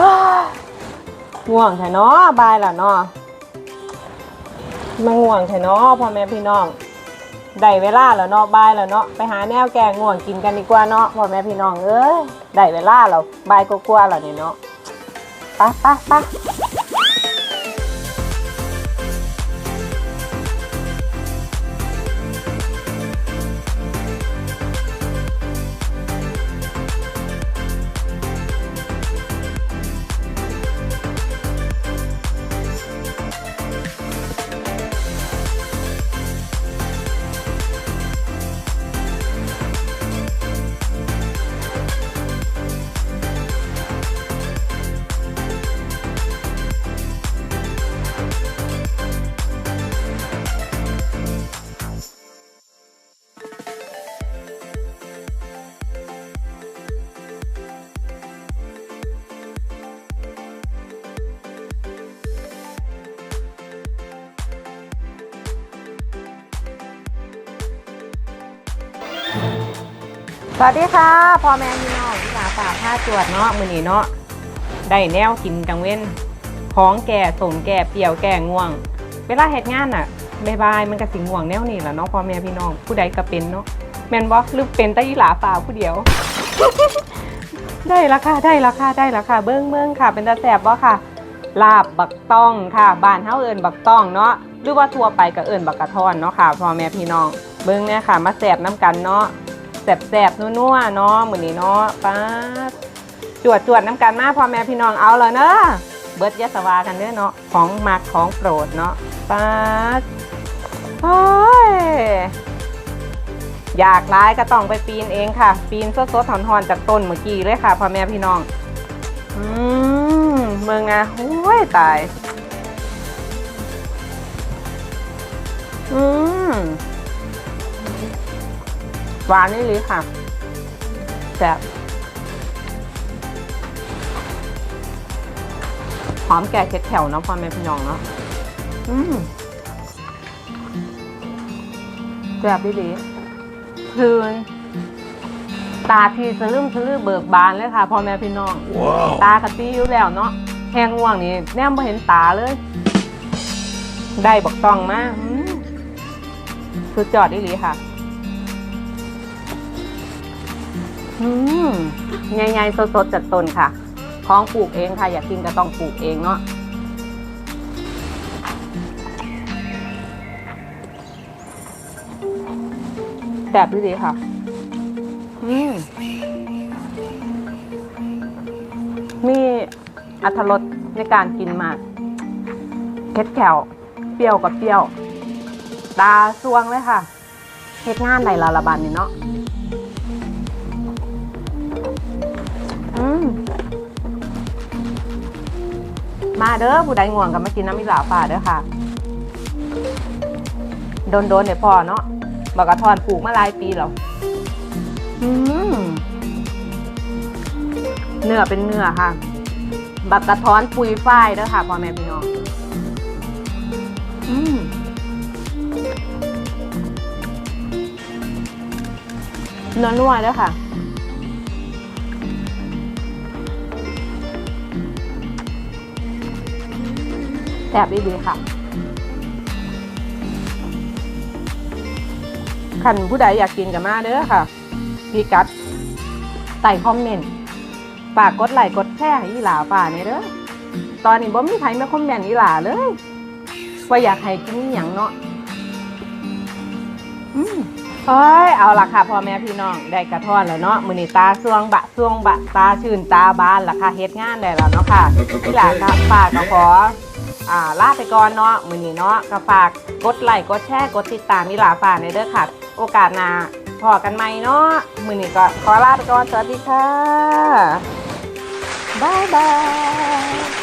ง่วงแท้เนาะบายล่ะเนาะมาง่วงแท้เนาะพ่อแม่พี่น้องได้เวลาแล้วเนาะบายแล้วเนาะไปหาแนวแกงง่วงกินกันดีกว่าเนาะพ่อแม่พี่น้องเอ้ยได้เวลาแล้วบายกลัวๆแล้วนี่ยเนาะปะปะป สวัสดีค่ะพ่อแม่พี่น้องที่หลาฝากผ้าจวดเนาะมือนี้เนาะได้แนวกินกังเว้นของแก่สมแก่เปียวแก่ง่วง เวลาเฮ็ดงานน่ะบายบายมันก็สิงห่วงแนวนี้แหละเนาะพ่อแม่พี่น้องผู้ใดก็เป็นเนาะแมนบ่หรือเป็นต่อีหลาฝ่าผู้เดียว ได้ละค่ะได้ละค่ะได้ละค่ะ เบิ้งเบิ้งค่ะ เป็นตาแสบบ่ค่ะ ลาบบักต้องค่ะบ้านเฮาเอิ้นบักต้องเนาะหรือว่าทั่วไปก็เอิ้นบักกระท่อนเนาะค่ะพ่อแม่พี่น้อง เบิ้งเนี่ยค่ะ มาแสบน้ำกันเนาะแสบๆนัวๆเนาะมือนี้เนาะป้าจวดจวดๆน้ำกันมาพ่อแม่พี่น้องเอาเลยเนอะเบิร์ดยะสวากันเด้อเนาะของมักของโปรดเนาะป้าโอ้ยอยากร้ายก็ต้องไปปีนเองค่ะ ปีนสดๆถอนๆจากต้นเมื่อกี้เลยค่ะพ่อแม่พี่น้อง อืมเมืองอะโอ้ยตาย อืม หวานนี่เลยค่ะแซ่บหอมแก่เค็ดแถวเนาะพ่อแม่พี่น้องเนาะอืมแซ่บดีๆคืนตาทีสลืมสลือเบิกบานเลยค่ะพ่อแม่พี่น้องตากะตีอยู่แล้วเนาะแหงง่วงนี่แนมไม่เห็นตาเลย ได้บอกต้องมากสุดจอดดีหลีค่ะ อืมใหญ่ๆสดๆจากต้นค่ะ ของปลูกเองค่ะ อยากกินก็ต้องปลูกเองเนาะแบบนี้ดีค่ะ อืมมีอัตรสในการกินมากเค็ดแขวเปรี้ยวกับเปรี้ยว ตาสวงเลยค่ะเฮ็ดงานในลาลาบันนี่เนาะ มาเด้อผู้ใดง่วงก็มากินน้ำมิลาป่าเด้อค่ะ โดนโดนๆเดี๋ยพอเนาะบักกะทอนปลูกมาหลายปีแล้วเนื้อเป็นเนื้อค่ะ บักกะท้อนปุยฝ้ายเด้อค่ะพ่อแม่พี่น้องอืมนื้อนัวเด้อค่ะ แซ่บดีๆค่ะคันผู้ใดอยากกินกับมาเด้อค่ะพี่กัดใส่คอมเมนต์ฝากกดไลค์กดแชร์ให้อีหลาป่าเนี่ยเด้อตอนนี้บ่มีใครมาคอมเมนต์อีหลาเลยว่าอยากให้กินอหย่างเนาะอืมเอ้ยเอาล่ะค่ะพ่อแม่พี่น้องได้กระท่อนแล้วเนาะมือนีตาสวงบะสวงบะตาชื่นตาบานล่ะค่ะเฮ็ดงานได้แล้วเนาะค่ะอีหลาก็ฝากก็ขอ อ่าลาไปก่อนเนาะมือนี้เนาะก็ฝากกดไลค์กดแชร์กดติดตามนิลาฝากในเด้อค่ะ โอกาสหน้าพอกันไหมเนาะมือนี้ก็ขอลาไปก่อนสวัสดีค่ะบ๊ายบาย